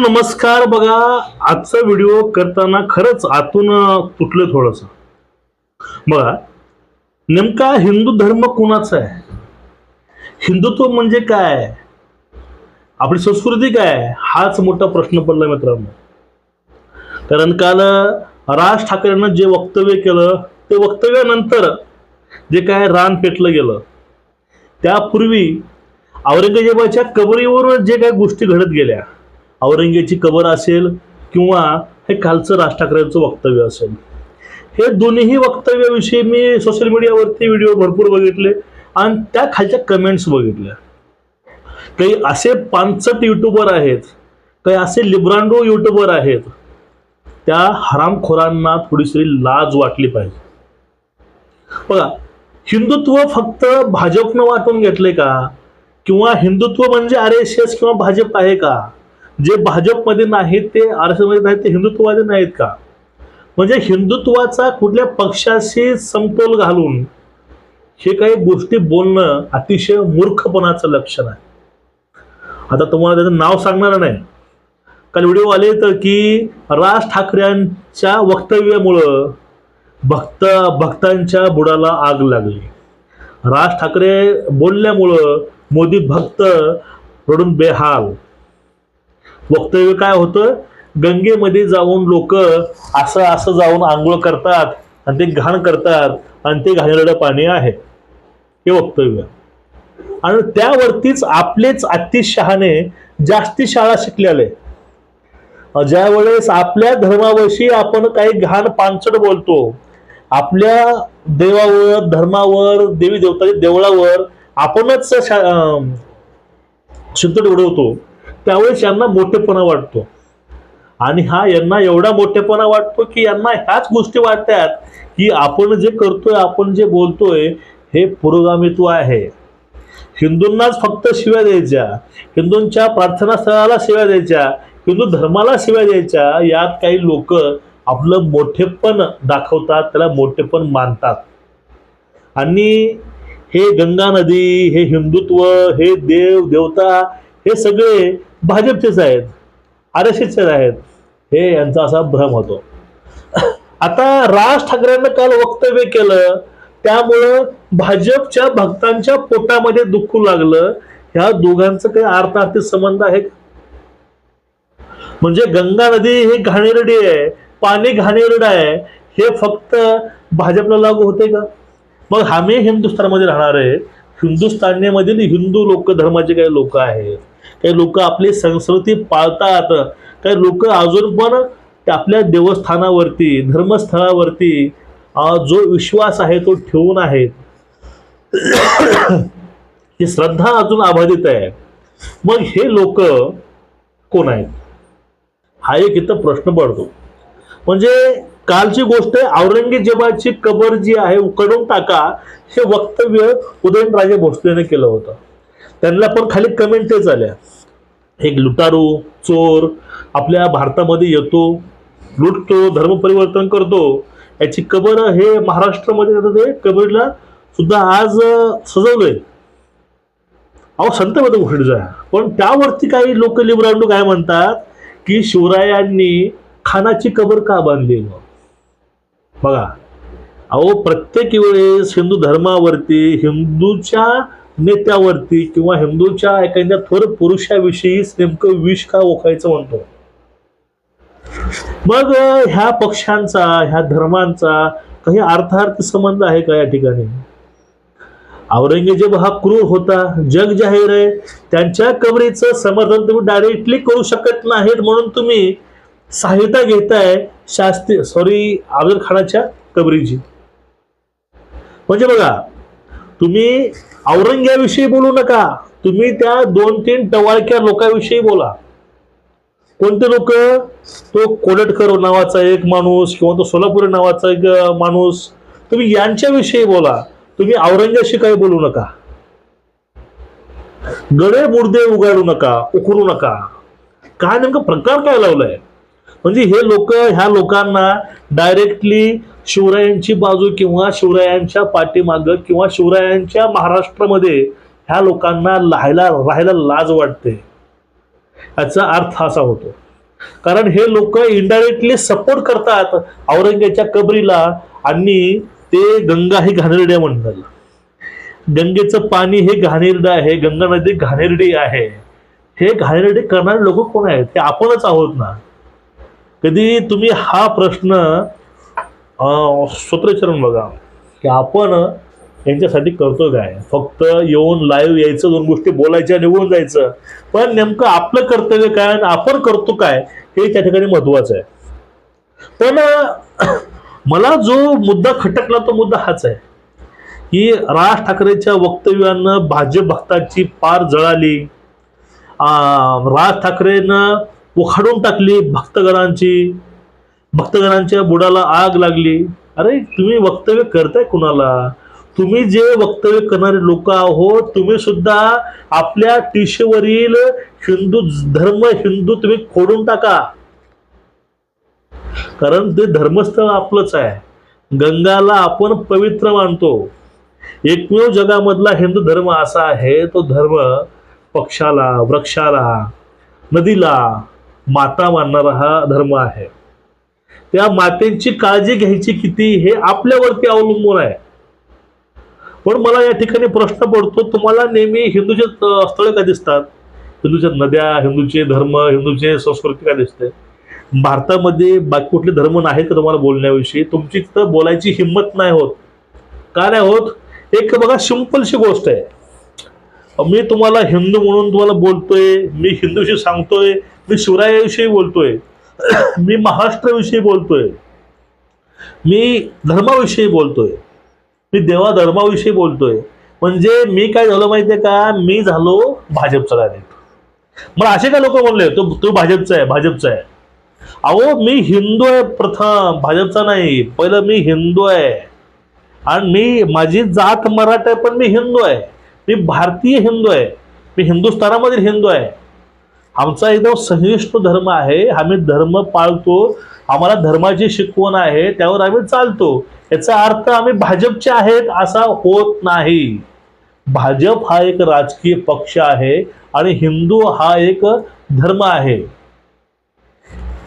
नमस्कार बघा आजचा व्हिडिओ करताना खरंच आतून तुटलं थोडस. बघा नेमका हिंदू धर्म कोणाचा आहे? हिंदुत्व म्हणजे काय? आपली संस्कृती काय हाच मोठा प्रश्न पडला मित्रांनो. कारण काल राज ठाकरेंनं जे वक्तव्य केलं ते वक्तव्यानंतर जे काय रान पेटलं गेलं त्यापूर्वी औरंगजेबाच्या कबरीवरून जे काही गोष्टी घडत गेल्या औरंगेची कबर असेल किंवा हे कालचं राज ठाकरेंचं वक्तव्य असेल. हे दोन्हीही वक्तव्याविषयी मी सोशल मीडियावरती व्हिडिओ भरपूर बघितले आणि त्या खालच्या कमेंट्स बघितल्या. काही असे पानचट युट्यूबर आहेत काही असे लिब्रांडो युट्यूबर आहेत त्या हरामखोरांना थोडीशी लाज वाटली पाहिजे. बघा हिंदुत्व फक्त भाजपनं वाटून घेतले का? किंवा हिंदुत्व म्हणजे आर एस एस किंवा भाजप आहे का? जे भाजपमध्ये नाहीत ते आर एस नाहीत ते हिंदुत्ववादी नाहीत का? म्हणजे हिंदुत्वाचा कुठल्या पक्षाशी समतोल घालून हे काही गोष्टी बोलणं अतिशय मूर्खपणाचं लक्षण आहे. आता तुम्हाला त्याचं नाव सांगणार नाही. काल व्हिडिओ आले तर की राज ठाकरेंच्या वक्तव्यामुळं भक्त भक्तांच्या बुडाला आग लागली. राज ठाकरे बोलल्यामुळं मोदी भक्त रडून बेहाल. वक्तव्य काय होतं? गंगेमध्ये जाऊन लोक असं असं जाऊन आंघोळ करतात आणि ते घाण करतात आणि ते घाणेरडं पाणी आहे. हे वक्तव्य. आणि त्यावरतीच आपलेच अतिशहाणे जास्ती शाळा शिकलेले. ज्या वेळेस आपल्या धर्माविषयी आपण काही घाण पानचट बोलतो आपल्या देवावर धर्मावर देवी देवताच्या देवळावर आपणच शा- शुद्ध उडवतो. त्यावेळेस यांना मोठेपणा वाटतो. आणि हा यांना एवढा मोठेपणा वाटतो की यांना ह्याच गोष्टी वाटतात की आपण जे करतोय आपण जे बोलतोय हे पुरोगामित्व आहे. हिंदूंनाच फक्त शिव्या द्यायच्या हिंदूंच्या प्रार्थनास्थळाला शिव्या द्यायच्या हिंदू धर्माला शिव्या द्यायच्या यात काही लोक आपलं मोठेपण दाखवतात त्याला मोठेपण मानतात. आणि हे गंगा नदी हे हिंदुत्व हे देव देवता हे सगळे भाजपचेच आहेत आर एस एसचेच आहेत हे यांचा असा भ्रम होतो. आता राज ठाकरेंना काल वक्तव्य केलं त्यामुळं भाजपच्या भक्तांच्या पोटामध्ये दुखू लागलं. ह्या दोघांचं काही अर्थार्थी संबंध आहे म्हणजे गंगा नदी ही घाणेरडी आहे पाणी घाणेरड आहे हे फक्त भाजपला लागू होते का? मग आम्ही हिंदुस्थानमध्ये राहणार आहे. हिंदुस्थानमधील हिंदू लोक धर्माचे काही लोक आहेत. काही लोक आपली संस्कृती पाळतात काही लोक अजून पण आपल्या देवस्थानावरती धर्मस्थळावरती जो विश्वास आहे तो ठेवून आहेत. ही श्रद्धा अजून अबाधित आहे. मग हे लोक कोण आहेत? हा एक इथं प्रश्न पडतो. म्हणजे कालची गोष्ट आहे औरंगजेबाची कबर जी आहे उकडून टाका हे वक्तव्य उदयनराजे भोसलेने केलं होतं. त्यांना पण खाली कमेंट तेच आल्या. एक लुटारू चोर आपल्या भारतामध्ये येतो लुटतो धर्म परिवर्तन करतो. याची कबर हे महाराष्ट्रामध्ये ते कबरीला सुद्धा आज सजवलंय. अहो संत गोष्टीचा आहे पण त्यावरती काही लोक लिबरांडू काय म्हणतात की शिवरायांनी खानाची कबर का बांधली बघा. अहो प्रत्येक वेळेस हिंदू धर्मावरती हिंदूच्या नेत्यावरती किंवा हिंदूच्या एखाद्या थोर पुरुषाविषयी नेमकं विष का ओखायचं म्हणतो? मग ह्या पक्षांचा ह्या धर्मांचा काही अर्थार्थ संबंध आहे का या ठिकाणी? औरंगजेब हा क्रूर होता जग जाहीर आहे त्यांच्या कबरीचं समर्थन तुम्ही डायरेक्टली करू शकत नाहीत म्हणून तुम्ही सहायता घेताय शास्त्री सॉरी अफजल खानाच्या कबरीची म्हणजे बघा तुम्ही औरंग्याविषयी बोलू नका. तुम्ही त्या दोन तीन टवाळक्या लोकांविषयी बोला. कोणते लोक? तो कोडटकर नावाचा एक माणूस किंवा तो सोलापुरी नावाचा एक माणूस. तुम्ही यांच्याविषयी बोला. तुम्ही औरंगाशी काही बोलू नका. गडे मुर्दे उगाडू नका उकरू नका. काय नेमकं प्रकार काय लावलाय? म्हणजे हे लोक ह्या लोकांना डायरेक्टली शिवरायांची बाजू किंवा शिवरायांच्या पाठीमागं किंवा शिवरायांच्या महाराष्ट्रामध्ये ह्या लोकांना राहायला राहायला लाज वाटते. याचा अर्थ असा होतो. कारण हे लोक इनडायरेक्टली सपोर्ट करतात औरंगजेबाच्या कबरीला आणि ते गंगा ही घाणेरडे म्हणतात. गंगेचं पाणी हे घाणेरडं आहे गंगा नदी घाणेरडी आहे. हे घाणेरडे करणारे लोक कोण आहेत? ते आपणच आहोत ना. कधी तुम्ही हा प्रश्न अं, स्वतःचरण बघा की आपण यांच्यासाठी करतो काय? फक्त येऊन लाईव्ह यायचं दोन गोष्टी बोलायच्या निघून जायचं. पण नेमकं आपलं कर्तव्य काय आणि आपण करतो काय हे त्या ठिकाणी महत्वाचं आहे. पण मला जो मुद्दा खटकला तो मुद्दा हाच आहे की राज ठाकरेच्या वक्तव्यानं भाजप भक्ताची पार जळाली. राज ठाकरेनं उखाडून टाकली भक्तगणांची भक्तगणांच्या बुडाला आग लागली. अरे तुम्ही वक्तव्य करताय कुणाला? तुम्ही जे वक्तव्य करणारे लोक आहोत तुम्ही सुद्धा आपल्या टिशूवरील हिंदू धर्म हिंदू तुम्ही खोडून टाका. कारण ते धर्मस्थळ आपलंच आहे. गंगाला आपण पवित्र मानतो. एकमेव जगामधला हिंदू धर्म असा आहे तो धर्म पक्षाला वृक्षाला नदीला माता मानणारा हा धर्म आहे. त्या मातेची काळजी घ्यायची किती हे आपल्यावरती अवलंबून आहे. पण मला या ठिकाणी प्रश्न पडतो तुम्हाला नेहमी हिंदूचे स्थळे का दिसतात? हिंदूच्या नद्या हिंदूचे धर्म हिंदूचे संस्कृती काय दिसते? भारतामध्ये बाकी कुठले धर्म नाहीत का तुम्हाला बोलण्याविषयी? तुमची तिथं बोलायची हिंमत नाही होत. का नाही होत? एक बघा सिंपलशी गोष्ट आहे. मी तुम्हाला हिंदू म्हणून तुम्हाला बोलतोय मी हिंदूशी सांगतोय मी शिवरायाविषयी बोलतोय. मी महाराष्ट्राविषयी बोलतोय. मी धर्माविषयी बोलतोय. मी देवा धर्माविषयी बोलतोय. म्हणजे मी काय झालो माहितीये का? मी झालो भाजपचा डायरेक्ट मला असे काय लोक बोलले? तो तो भाजपचा आहे भाजपचा आहे. अहो मी हिंदू आहे प्रथम भाजपचा नाही. पहिलं मी हिंदू आहे. आणि मी माझी जात मराठा आहे पण मी हिंदू आहे. मी भारतीय हिंदू आहे. मी हिंदुस्थानामधील हिंदू आहे. आमचा एकदम सहिष्णू धर्म आहे. आम्ही धर्म पाळतो. आम्हाला धर्माची शिकवण आहे. त्यावर आम्ही चालतो. याचा अर्थ आम्ही भाजपचे आहेत असा होत नाही. भाजप हा एक राजकीय पक्ष आहे आणि हिंदू हा एक धर्म आहे.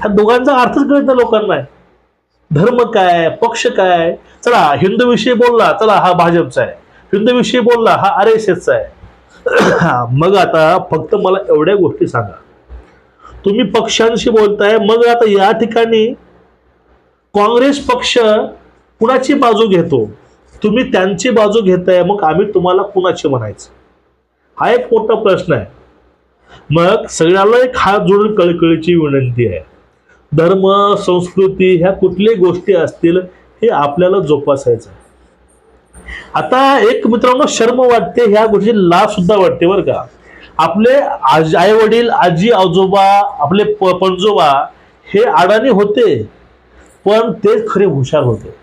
ह्या दोघांचा अर्थच कळत नाही लोकांना. धर्म काय? पक्ष काय? चला हिंदू विषयी बोलला. चला हा भाजपचा आहे. हिंदू विषयी बोलला. हा आर एस एसचा आहे. मग आता फक्त मला एवढ्या गोष्टी सांगा. तुम्ही पक्षांशी बोलताय मग आता या ठिकाणी काँग्रेस पक्ष कुणाची बाजू घेतो? तुम्ही त्यांची बाजू घेताय मग आम्ही तुम्हाला कुणाची म्हणायचं? हा एक मोठा प्रश्न आहे. मग सगळ्याला एक हात जोडून कळकळीची विनंती आहे. धर्म संस्कृती ह्या कुठल्याही गोष्टी असतील हे आपल्याला जोपासायचं आहे. आता एक मित्रांनो शर्म वाटते ह्या गोष्टी लाभ सुद्धा वाटते बरं का. आपले आज आई वडील आजी आजोबा आपले प- पणजोबा हे अडाणी होते पण ते खरे हुशार होते.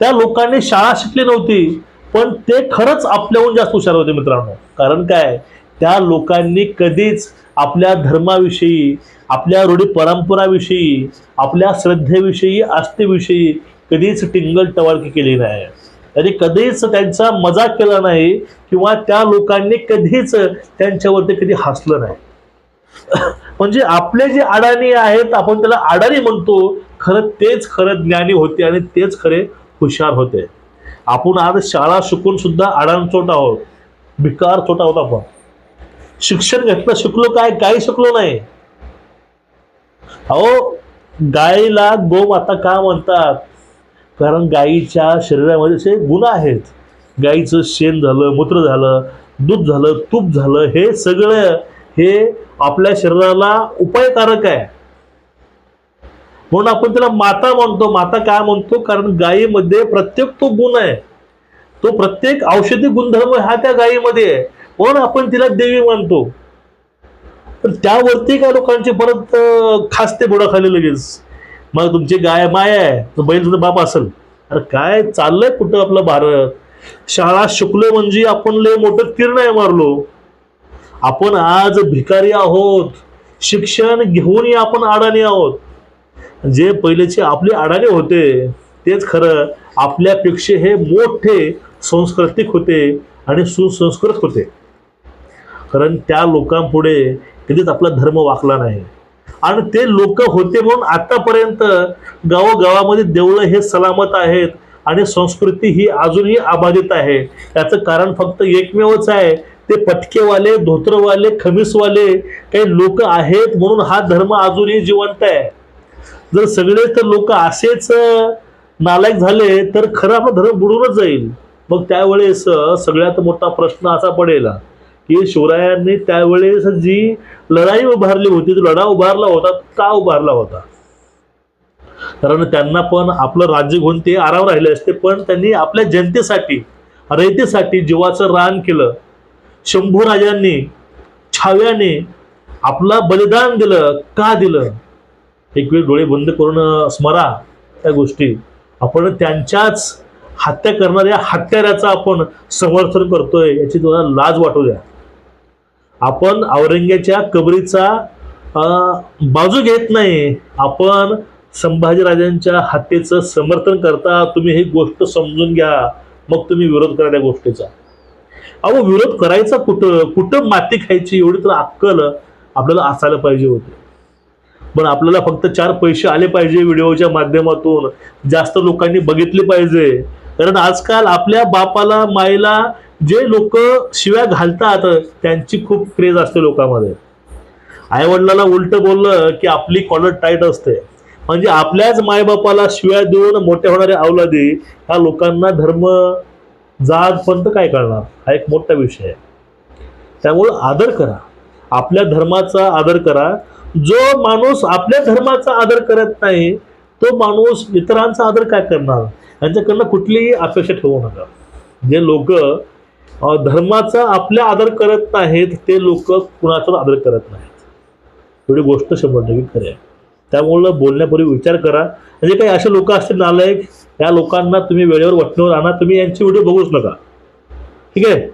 त्या लोकांनी शाळा शिकली नव्हती पण ते खरंच आपल्याहून जास्त हुशार होते मित्रांनो. कारण काय? त्या लोकांनी कधीच आपल्या धर्माविषयी आपल्या रूढी परंपराविषयी आपल्या श्रद्धेविषयी आस्थेविषयी कधीच टिंगल टवाळकी केली नाही. त्यांनी कधीच त्यांचा मजाक केला नाही किंवा त्या लोकांनी कधीच त्यांच्यावरती कधी हसलं नाही. म्हणजे आपले जे अडाणी आहेत आपण त्याला अडाणी म्हणतो खरं तेच खरं ज्ञानी होते आणि तेच खरे हुशार होते. आपण आज शाळा शिकून सुद्धा अडाणचोट आहोत भिकार छोटा आहोत आपण. शिक्षण घेतलं शिकलो काय? काही शिकलो नाही. अहो गायीला गोमाता का म्हणतात? कारण गाईच्या शरीरामध्ये असे गुण आहेत. गाईचं शेण झालं मूत्र झालं दूध झालं तूप झालं हे सगळं हे आपल्या शरीराला उपायकारक आहे. म्हणून आपण त्याला माता म्हणतो. माता काय म्हणतो? कारण गायीमध्ये प्रत्येक तो गुण आहे. तो प्रत्येक औषधी गुणधर्म हा त्या गायीमध्ये आहे. म्हणून आपण तिला देवी मानतो पण त्यावरती काय लोकांचे परत अं, खासते बुडाखाली लगेच. मग तुमची गाय माय आहे. तर बैल तुझा बाप असेल. अरे काय चाललंय कुठं आपलं भारत? शाळा शिकलो म्हणजे आपण लय मोठं तीर नाही मारलो. आपण आज भिकारी आहोत. शिक्षण घेऊनही आपण अडाणी आहोत. जे पहिलेचे आपले अडाणी होते तेच खरं आपल्यापेक्षा हे मोठे सांस्कृतिक होते आणि सुसंस्कृत होते. कारण त्या लोकांपुढे कधीच आपला धर्म वाकला नाही. आणि ते लोक होते म्हणून आतापर्यंत गावोगावामध्ये देवळं हे सलामत आहेत आणि संस्कृती ही अजूनही अबाधित आहे. याचं कारण फक्त एकमेवच आहे. ते पटकेवाले धोत्रवाले खमीसवाले काही लोक आहेत म्हणून हा धर्म अजूनही जिवंत आहे. जर सगळे तर लोक असेच नालायक झाले तर खरं आपला धर्म बुडूनच जाईल. मग त्यावेळेस सगळ्यात मोठा प्रश्न असा पडेल. की शिवरायांनी त्यावेळेस जी लढाई उभारली होती तो लढा उभारला होता का उभारला होता? कारण त्यांना पण आपलं राज्य घेऊन ते आराम राहिले असते पण त्यांनी आपल्या जनतेसाठी रयतेसाठी जीवाचं रान केलं. शंभू राजांनी छाव्याने आपला बलिदान दिलं. का दिलं? एक वेळ डोळे बंद करून स्मरा त्या गोष्टी. आपण त्यांच्याच हत्या करणाऱ्या हत्याऱ्याचं आपण समर्थन करतोय याची तुम्हाला लाज वाटू द्या. आपण औरंग्याच्या कबरीचा अं, बाजू घेत नाही. आपण संभाजीराजांच्या हत्येचं समर्थन करता तुम्ही ही गोष्ट समजून घ्या. मग तुम्ही विरोध करा त्या गोष्टीचा. अहो विरोध करायचा कुठं? कुठं माती खायची? एवढी तर अक्कल आपल्याला असायला पाहिजे होती. पण आपल्याला फक्त चार पैसे आले पाहिजे व्हिडिओच्या माध्यमातून. जास्त लोकांनी बघितले पाहिजे. कारण आजकाल आपल्या बापाला माईला जे लोक शिव्या घालतात त्यांची खूप क्रेज असते लोकांमध्ये. आईवडिलाला उलट बोललं की आपली कॉलर टाईट असते. म्हणजे आपल्याच मायबापाला शिव्या देऊन मोठ्या होणाऱ्या अवलादी ह्या लोकांना धर्म जात पंत काय करणार? हा एक मोठा विषय आहे. त्यामुळं आदर करा. आपल्या धर्माचा आदर करा. जो माणूस आपल्या धर्माचा आदर करत नाही तो माणूस इतरांचा आदर काय करणार? यांच्याकडनं कुठलीही अपेक्षा ठेवू नका. जे लोक धर्माचा आपल्या आदर करत नाहीत ते लोक कुणाचा आदर करत नाहीत. एवढी गोष्ट शंभर टक्के खरी आहे. त्यामुळं बोलण्यापूर्वी विचार करा. म्हणजे काही असे लोक असतील नालायक या लोकांना तुम्ही वेळेवर वटणीवर आणा तुम्ही यांची व्हिडिओ बघूच नका. ठीक आहे?